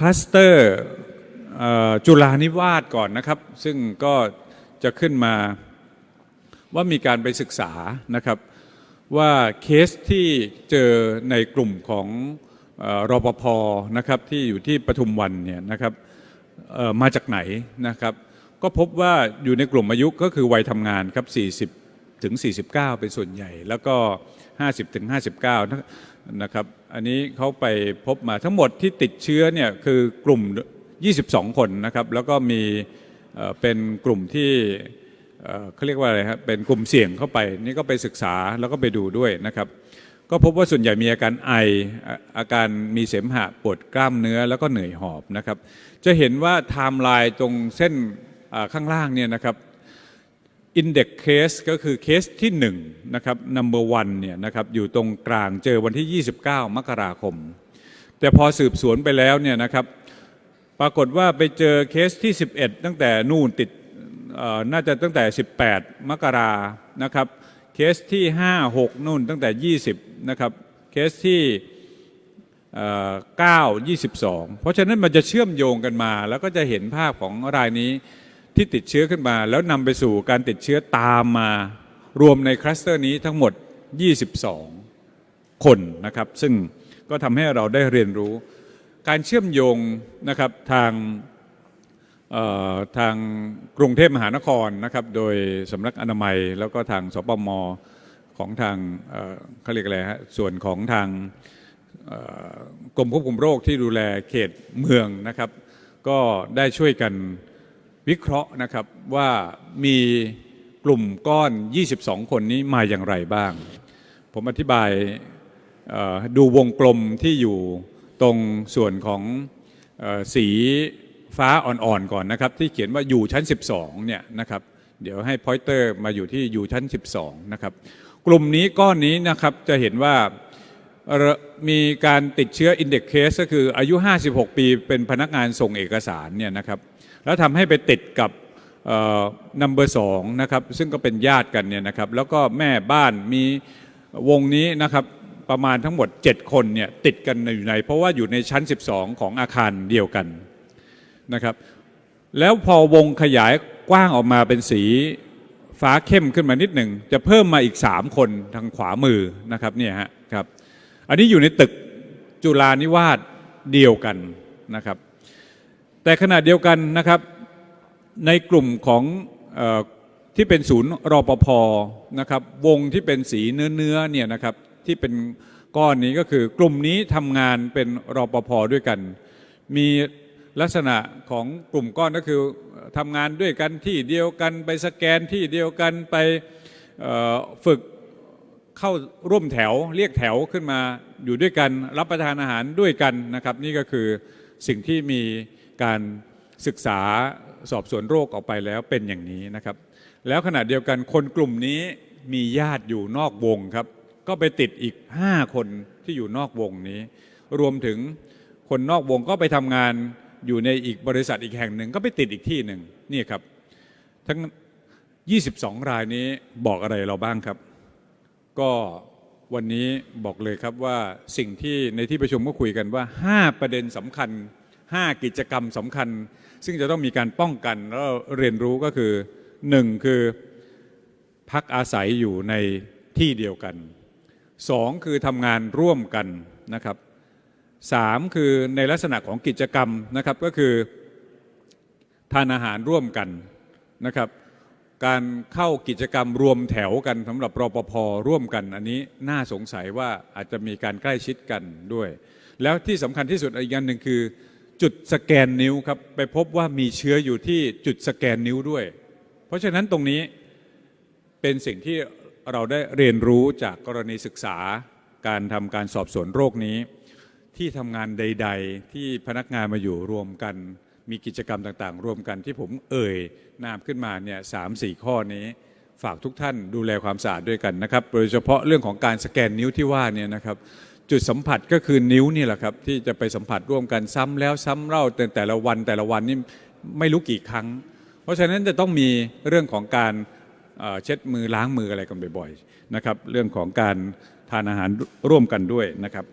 คลัสเตอร์จุฬานิวาสก่อนนะครับ ซึ่งก็จะขึ้นมาว่ามีการไปศึกษานะครับว่าเคสที่เจอในกลุ่มของออรปภนะครับที่อยู่ที่ปทุมวันเนี่ยนะครับมาจากไหนนะครับ ก็พบว่าอยู่ในกลุ่มอายุก็คือวัยทำงานครับ40ถึง49 เป็นส่วนใหญ่ แล้วก็ 50ถึง59 นะครับอันนี้เขาไปพบมาทั้งหมดที่ติดเชื้อเนี่ยคือกลุ่ม 22 คนนะครับแล้วก็มีเป็นกลุ่มที่เขาเรียกว่าอะไรครับเป็นกลุ่มเสี่ยงเข้าไปนี่ก็ไปศึกษาแล้วก็ไปดูด้วยนะครับก็พบว่าส่วนใหญ่มีอาการไออาการมีเสมหะปวดกล้ามเนื้อแล้วก็เหนื่อยหอบนะครับจะเห็นว่าไทม์ไลน์ตรงเส้นข้างล่างเนี่ยนะครับ อินเด็กเคสก็คือเคสที่1นะครับ number one เนี่ยนะครับอยู่ตรงกลางเจอวันที่ 29 มกราคม แต่พอสืบสวนไปแล้วเนี่ยนะครับปรากฏว่าไปเจอเคสที่ 11 ตั้งแต่นู่นติดน่าจะตั้งแต่ 18 มกรานะครับเคสที่ 5 6 นู่นตั้งแต่ 20 นะครับเคสที่เอ่อ9 22 เพราะฉะนั้นมันจะเชื่อมโยงกันมา แล้วก็จะเห็นภาพของรายนี้ ที่ติดเชื้อขึ้นมา แล้วนำไปสู่การติดเชื้อตามมารวมในคลัสเตอร์นี้ทั้งหมด 22 คนนะครับ ซึ่งก็ทำให้เราได้เรียนรู้ การเชื่อมโยงนะครับทางทางกรุงเทพมหานครนะครับ โดยสำนักอนามัยแล้วก็ทางสปมของทางเขาเรียกอะไรฮะส่วนของทางกรมควบคุมโรคที่ดูแลเขตเมืองนะครับ ก็ได้ช่วยกัน วิเคราะห์นะครับว่ามีกลุ่มก้อน 22 คนนี้มาอย่างไรบ้าง ผมอธิบายดูวงกลมที่อยู่ตรงส่วนของออสีฟ้าอ่อนๆก่อนนะครับ ที่เขียนว่าอยู่ชั้น 12 เนี่ยนะครับ เดี๋ยวให้พอยเตอร์มาอยู่ที่อยู่ชั้น 12 นะครับ กลุ่มนี้ก้อนนี้นะครับจะเห็นว่ามีการติดเชื้ออินเด็กเคสก็คืออายุ 56 ปีเป็นพนักงานส่งเอกสารเนี่ยนะครับ แล้วทำให้ไปติดกับนัมเบอร์สองนะครับซึ่งก็เป็นญาติกันเนี่ยนะครับแล้วก็แม่บ้านมีวงนี้นะครับประมาณทั้งหมด 7 คนเนี่ยติดกันอยู่ใน เพราะว่าอยู่ในชั้น 12 ของอาคารเดียวกันนะครับแล้วพอวงขยายกว้างออกมาเป็นสีฟ้าเข้มขึ้นมานิดหนึ่ง จะเพิ่มมาอีก 3 คนทางขวามือนะครับเนี่ยฮะครับอันนี้อยู่ในตึกจุฬานิวาสเดียวกันนะครับ แต่ขณะเดียวกันนะครับในกลุ่มของอที่เป็นศูนย์รอปภนะครับวงที่เป็นสีเนื้อเนื้อเนี่ยนะครับที่เป็นก้อนนี้ก็คือกลุ่มนี้ทำงานเป็นรอปภด้วยกัน มีลักษณะของกลุ่มก้อนก็คือทำงานด้วยกันที่เดียวกันไปสแกนที่เดียวกันไปฝึกเข้าร่วมแถวเรียกแถวขึ้นมาอยู่ด้วยกัน รับประทานอาหารด้วยกันนะครับ นี่ก็คือสิ่งที่มี การศึกษาสอบสวนโรคออกไปแล้วเป็นอย่างนี้นะครับ แล้วขณะเดียวกันคนกลุ่มนี้มีญาติอยู่นอกวงครับ ก็ไปติดอีก 5 คนที่อยู่นอกวงนี้ รวมถึงคนนอกวงก็ไปทำงานอยู่ในอีกบริษัทอีกแห่งหนึ่งก็ไปติดอีกที่หนึ่งนี่ครับ ทั้ง 22 รายนี้บอกอะไรเราบ้างครับ ก็วันนี้บอกเลยครับว่าสิ่งที่ในที่ประชุมก็คุยกันว่า 5 ประเด็นสำคัญ 5 กิจกรรมสำคัญ ซึ่งจะต้องมีการป้องกันแล้วเรียนรู้ก็คือ 1 คือพักอาศัยอยู่ในที่เดียวกัน 2 คือทำงานร่วมกันนะครับ3คือในลักษณะของกิจกรรมนะครับก็คือทานอาหารร่วมกันนะครับ การเข้ากิจกรรมรวมแถวกันสำหรับรปภร่วมกัน อันนี้น่าสงสัยว่าอาจจะมีการใกล้ชิดกันด้วย แล้วที่สำคัญที่สุดอีกอันหนึ่งคือ จุดสแกนนิ้วครับไปพบว่ามีเชื้ออยู่ที่จุดสแกนนิ้วด้วย เพราะฉะนั้นตรงนี้เป็นสิ่งที่เราได้เรียนรู้จากกรณีศึกษาการทำการสอบสวนโรคนี้ ที่ทำงานใด ๆ ที่พนักงานมาอยู่รวมกัน มีกิจกรรมต่างๆ รวมกันที่ผมเอ่ยนามขึ้นมาเนี่ยสามสี่ข้อนี้ ฝากทุกท่านดูแลความสะอาดด้วยกันนะครับ โดยเฉพาะเรื่องของการสแกนนิ้วที่ว่าเนี่ยนะครับ จุดสัมผัสก็คือนิ้วนี่แหละครับ ที่จะไปสัมผัสร่วมกันซ้ำแล้วซ้ำเล่าแต่แต่ละวันแต่ละวันนี่ไม่รู้กี่ครั้ง เพราะฉะนั้นจะต้องมีเรื่องของการเอ่อเช็ดมือล้างมืออะไรกันบ่อยๆนะครับ เรื่องของการทานอาหารร่วมกันด้วยนะครับ